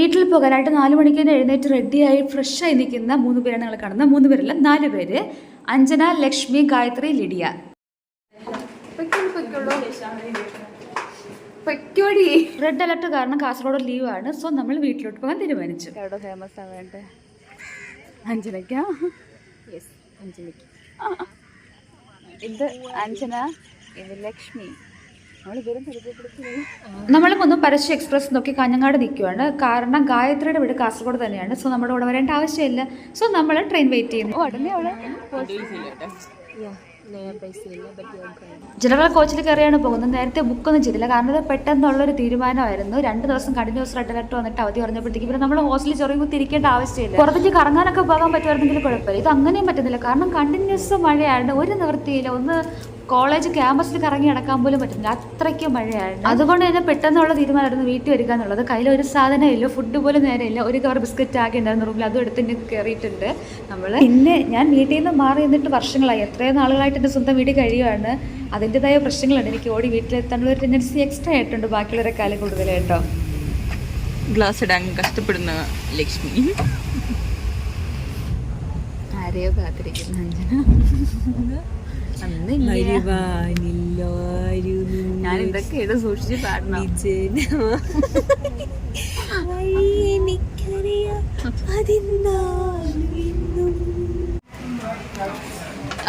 വീട്ടിൽ പോകാനായിട്ട് നാല് മണിക്ക് തന്നെ എഴുന്നേറ്റ് റെഡിയായി ഫ്രഷായി നിൽക്കുന്ന മൂന്ന് പേരാണ് നിങ്ങൾ കാണുന്നത്. മൂന്ന് പേരല്ല നാല് പേര്. Anjana Lakshmi Gayathri Lydia. Red alert കാരണം കാസർഗോഡ് ലീവാണ്. സോ നമ്മൾ വീട്ടിലോട്ട് പോകാൻ തീരുമാനിച്ചു. എവിടെ ഫേമസ് അഞ്ജനയ്ക്ക? യെസ് ഇത് അഞ്ജന ഇത് ലക്ഷ്മി. ഒന്ന് പരസ്യ എക്സ്പ്രസ് നോക്കി കഞ്ഞങ്ങാട് നിൽക്കുവാണ് കാരണം ഗായത്രിയുടെ വീട് കാസർഗോഡ് തന്നെയാണ്. സോ നമ്മുടെ ഇവിടെ വരേണ്ട ആവശ്യമില്ല. സോ നമ്മൾ ട്രെയിൻ വെയിറ്റ് ചെയ്യുന്നു. ഉടനെ അവിടെ ജനറൽ കോച്ചിൽ കയറിയാണ് പോകുന്നത്. നേരത്തെ ബുക്കൊന്നും ചെയ്തില്ല. കാരണം ഇത് പെട്ടെന്നുള്ളൊരു തീരുമാനമായിരുന്നു. രണ്ട് ദിവസം കണ്ടിന്യൂസ് റെഡ് അലർട്ട് വന്നിട്ട് അവധി പറഞ്ഞപ്പോഴത്തേക്ക് പിന്നെ നമ്മൾ ഹോസ്റ്റലിൽ ചെറിയ തിരിക്കേണ്ട ആവശ്യമില്ല. പുറത്തേക്ക് കറങ്ങാനൊക്കെ പോകാൻ പറ്റുമായിരുന്നെങ്കിൽ കുഴപ്പമില്ല. ഇത് അങ്ങനെയും പറ്റുന്നില്ല. കാരണം കണ്ടിന്യൂസ് മഴയായിരുന്നു ഒരു നിവൃത്തിയില്ല. ഒന്ന് കോളേജ് ക്യാമ്പസിൽ കറങ്ങി നടക്കാൻ പോലും പറ്റുന്നില്ല. അത്രയ്ക്ക് മഴയായിരുന്നു അതുകൊണ്ട് തന്നെ പെട്ടെന്നുള്ള തീരുമാനമായിരുന്നു വീട്ടിൽ വരിക എന്നുള്ളത്. കയ്യിൽ ഒരു സാധനമില്ല ഫുഡ് പോലും നേരമില്ല ഒരു കവർ ബിസ്ക്കറ്റ് ആകെ ഉണ്ടായിരുന്നു. റൂമിൽ അതും എടുത്തിട്ട് കയറിയിട്ടുണ്ട് നമ്മൾ പിന്നെ ഞാൻ വീട്ടിൽ നിന്ന് മാറി നിന്നിട്ട് വർഷങ്ങളായി. എത്രയോ നാളുകളായിട്ട് എന്റെ സ്വന്തം വീട് കഴിയുവാണ്. അതിന്റെതായ പ്രശ്നങ്ങളുണ്ട് എനിക്ക് ഓടി വീട്ടിലെത്താനുള്ള ഒരു ടെൻഡൻസി എക്സ്ട്രാ ആയിട്ടുണ്ട് ബാക്കിയുള്ളവരെ കാലം കൂടുതൽ കേട്ടോ ഗ്ലാസ് ഇടാൻ കഷ്ടപ്പെടുന്ന ലക്ഷ്മി. ആരെയോ കാത്തിരിക്കുന്നു അഞ്ജന. ഞാൻ ഇതൊക്കെയാണ് സൂക്ഷിച്ച് പാടണം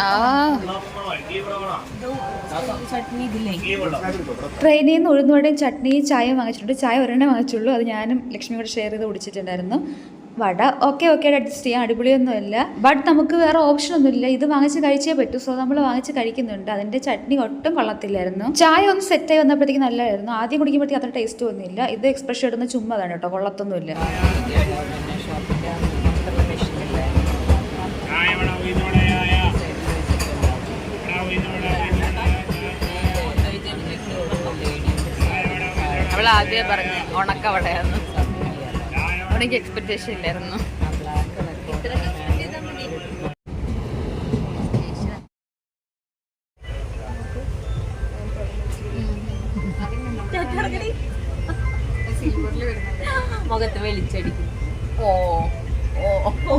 ആ ട്രെയിനിൽ നിന്ന് ഉഴുന്നുവടയും ചട്നിയും ചായയും വാങ്ങിച്ചിട്ടുണ്ട്. ചായ ഒരെണ്ണം വാങ്ങിച്ചുള്ളൂ. അത് ഞാനും ലക്ഷ്മി കൂടെ ഷെയർ ചെയ്ത് കുടിച്ചിട്ടുണ്ടായിരുന്നു. വട. ഓക്കെ ഓക്കെ അഡ്ജസ്റ്റ് ചെയ്യാം. അടിപൊളിയൊന്നുമില്ല. ബട്ട് നമുക്ക് വേറെ ഓപ്ഷൻ ഒന്നുമില്ല. ഇത് വാങ്ങിച്ച് കഴിച്ചേ പറ്റൂ. സോ നമ്മൾ വാങ്ങിച്ച് കഴിക്കുന്നുണ്ട്. അതിന്റെ ചട്നി ഒട്ടും കൊള്ളത്തില്ലായിരുന്നു. ചായ ഒന്ന് സെറ്റായി വന്നപ്പോഴത്തേക്ക് നല്ലതായിരുന്നു. ആദ്യം കുടിക്കുമ്പോഴത്തേക്ക് അത്ര ടേസ്റ്റ് ഒന്നുമില്ല. ഇത് എക്സ്പ്രഷൻ ഇടുന്ന ചുമ്മാതാണ് കേട്ടോ. കൊള്ളത്തൊന്നുമില്ല. അവൾ ആദ്യമേ പറഞ്ഞു ഉണക്കവടയാന്ന് എനിക്ക് എക്സ്പെക്ടേഷൻ ഇല്ലായിരുന്നു. മുഖത്ത് വെളിച്ചടിക്കും ഓ ഓ.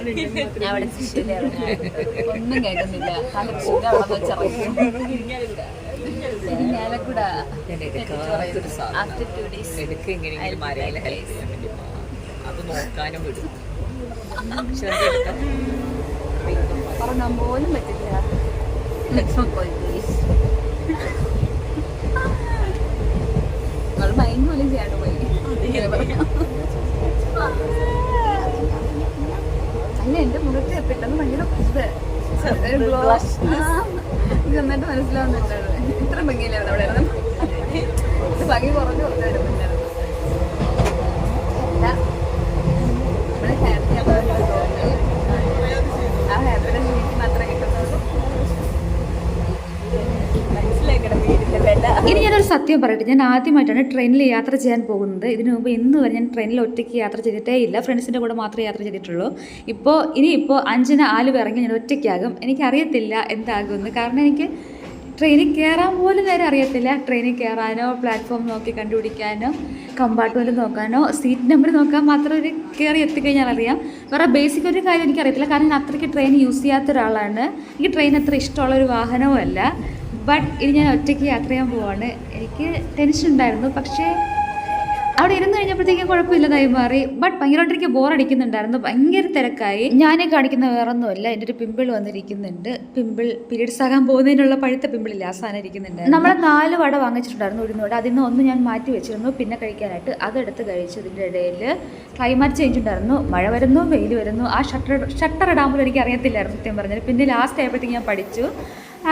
അവിടെ ഒന്നും കേൾക്കുന്നില്ല. നല്ല സുഖം അവിടെ വെച്ചിറങ്ങി ഞാനക്കൂടെ ആഫ്റ്റർ ടു ഡേയ്സ് അത് നോക്കാനും വിടും. പറഞ്ഞാൽ പോലും പറ്റില്ല. പോയി പ്ലീസ് നമ്മൾ മൈൻഡ് പോലും ചെയ്യാണ്ട് പോയി അല്ല എന്റെ മുഖത്ത് പെട്ടെന്ന് ഭയങ്കര നന്നായിട്ട് മനസ്സിലാവുന്നുണ്ടായിരുന്നു ഇത്ര ഭംഗിയില്ലായിരുന്നു അവിടെ? ഭംഗി കുറഞ്ഞു കൊടുത്തായിരുന്നു ഇനി ഞാനൊരു സത്യം പറയട്ടെ. ഞാൻ ആദ്യമായിട്ടാണ് ട്രെയിനിൽ യാത്ര ചെയ്യാൻ പോകുന്നത്. ഇതിനു മുമ്പ് ഇന്ന് വരെ ഞാൻ ട്രെയിനിൽ ഒറ്റയ്ക്ക് യാത്ര ചെയ്തിട്ടേ ഇല്ല. ഫ്രണ്ട്സിന്റെ കൂടെ മാത്രമേ യാത്ര ചെയ്തിട്ടുള്ളൂ. ഇപ്പോൾ ഇനിയിപ്പോൾ അഞ്ചിന് ആലുവ ഇറങ്ങി ഞാൻ ഒറ്റയ്ക്കാകും. എനിക്കറിയത്തില്ല എന്താകുമെന്ന്. കാരണം എനിക്ക് ട്രെയിനിൽ കയറാൻ പോലും നേരെ അറിയത്തില്ല. ട്രെയിനിൽ കയറാനോ പ്ലാറ്റ്ഫോം നോക്കി കണ്ടുപിടിക്കാനോ കമ്പാർട്ട്മെന്റ് നോക്കാനോ സീറ്റ് നമ്പർ നോക്കാൻ മാത്രം ഒരു കയറി എത്തിക്കഴിഞ്ഞാൽ അറിയാം. വേറെ ബേസിക് ഒരു കാര്യം എനിക്കറിയത്തില്ല. കാരണം ഞാൻ അത്രയ്ക്ക് ട്രെയിൻ യൂസ് ചെയ്യാത്ത ഒരാളാണ് എനിക്ക് ട്രെയിൻ അത്ര ഇഷ്ടമുള്ള ഒരു വാഹനവും അല്ല. ബട്ട് ഇനി ഞാൻ ഒറ്റയ്ക്ക് യാത്ര ചെയ്യാൻ പോവാണ്. എനിക്ക് ടെൻഷൻ ഉണ്ടായിരുന്നു. പക്ഷേ അവിടെ ഇരുന്ന് കഴിഞ്ഞപ്പോഴത്തേക്കും കുഴപ്പമില്ലതായി മാറി. ബട്ട് ഭയങ്കരമായിട്ട് എനിക്ക് ബോർ അടിക്കുന്നുണ്ടായിരുന്നു. ഭയങ്കര തിരക്കായി. ഞാനേ കാണിക്കുന്ന വേറൊന്നുമല്ല. എന്റെ ഒരു പിമ്പിൾ വന്നിരിക്കുന്നുണ്ട്. പിമ്പിൾ പീരീഡ്സ് ആകാൻ പോകുന്നതിനുള്ള പഴുത്ത പിമ്പിളില്ല സാധനം ഇരിക്കുന്നുണ്ട് നമ്മൾ നാല് വട വാങ്ങിച്ചിട്ടുണ്ടായിരുന്നു ഒരു വട അതിൽ നിന്ന് ഒന്ന് ഞാൻ മാറ്റി വെച്ചിരുന്നു. പിന്നെ കഴിക്കാനായിട്ട് അതെടുത്ത് കഴിച്ചു. ഇതിന്റെ ഇടയിൽ ക്ലൈമറ്റ് ചേഞ്ച് ഉണ്ടായിരുന്നു. മഴ വരുന്നു വെയിൽ വരുന്നു. ആ ഷട്ടർ ഷട്ടർ ഇടാൻ പോലും എനിക്ക് അറിയത്തില്ലായിരുന്നു സത്യം പറഞ്ഞാൽ. പിന്നെ ലാസ്റ്റ് ആയപ്പോഴത്തേക്ക് ഞാൻ പഠിച്ചു.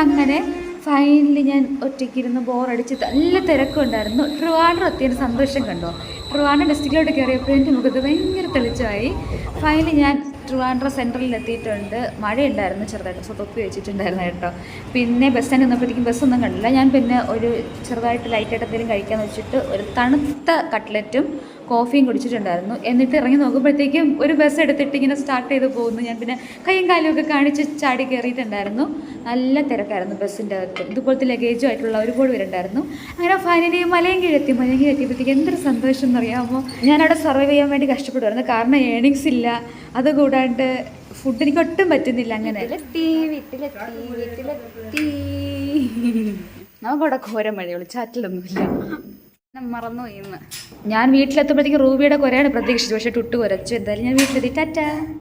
അങ്ങനെ ഫൈനലി ഞാൻ ഒറ്റയ്ക്കിരുന്ന് ബോറടിച്ച് നല്ല തിരക്കുണ്ടായിരുന്നു. ട്രിവാൻഡ്രം എത്തിയതിന് സന്തോഷം കണ്ടോ? ട്രിവാൻഡ്രം ഡിസ്ട്രിക്റ്റിലോട്ട് കയറിയപ്പോൾ എന്റെ മുഖത്ത് ഭയങ്കര തെളിച്ചമായി. ഫൈനലി ഞാൻ ട്രിവാൻഡ്രം സെൻട്രലിൽ എത്തിയിട്ടുണ്ട്. മഴയുണ്ടായിരുന്നു ചെറുതായിട്ട്. സോ തൊപ്പി വെച്ചിട്ടുണ്ടായിരുന്നു കേട്ടോ. പിന്നെ ബസ് സ്റ്റാൻഡ് നിന്നപ്പോഴത്തേക്കും ബസ്സൊന്നും കണ്ടില്ല. ഞാൻ പിന്നെ ഒരു ചെറുതായിട്ട് ലൈറ്റായിട്ട് എന്തെങ്കിലും കഴിക്കാമെന്ന് വെച്ചിട്ട് ഒരു തണുത്ത കട്ട്ലറ്റും കോഫിയും കുടിച്ചിട്ടുണ്ടായിരുന്നു. എന്നിട്ട് ഇറങ്ങി നോക്കുമ്പോഴത്തേക്കും ഒരു ബസ് എടുത്തിട്ട് ഇങ്ങനെ സ്റ്റാർട്ട് ചെയ്ത് പോകുന്നു. ഞാൻ പിന്നെ കൈയും കാലും ഒക്കെ കാണിച്ച് ചാടി കയറിയിട്ടുണ്ടായിരുന്നു നല്ല തിരക്കായിരുന്നു ബസ്സിന്റെ അകത്ത്. ഇതുപോലത്തെ ലഗേജും ആയിട്ടുള്ള ഒരുപാട് പേരുണ്ടായിരുന്നു. അങ്ങനെ ഫൈനലി മലയും കീഴെത്തി മലയും കീഴെത്തിയപ്പോഴത്തേക്ക് എന്തൊരു സന്തോഷം എന്നറിയാമോ? ഞാനവിടെ സർവൈവ് ചെയ്യാൻ വേണ്ടി കഷ്ടപ്പെടുമായിരുന്നു കാരണം ഏണിങ്സ് ഇല്ല. അതുകൂടാണ്ട് ഫുഡ് എനിക്ക് ഒട്ടും പറ്റുന്നില്ല അങ്ങനെ. നമുക്കവിടെ ഘോരം മഴയുള്ളൂ ചാറ്റിലൊന്നുമില്ല. മറന്നു ഇന്ന്. ഞാൻ വീട്ടിലെത്തുമ്പോഴത്തേക്ക് റൂബിയുടെ കുരയാണ് പ്രതീക്ഷിച്ചു പക്ഷെ ടുട്ട് കുരച്ചു. എന്തായാലും ഞാൻ വീട്ടിലെത്തി. ടാറ്റ.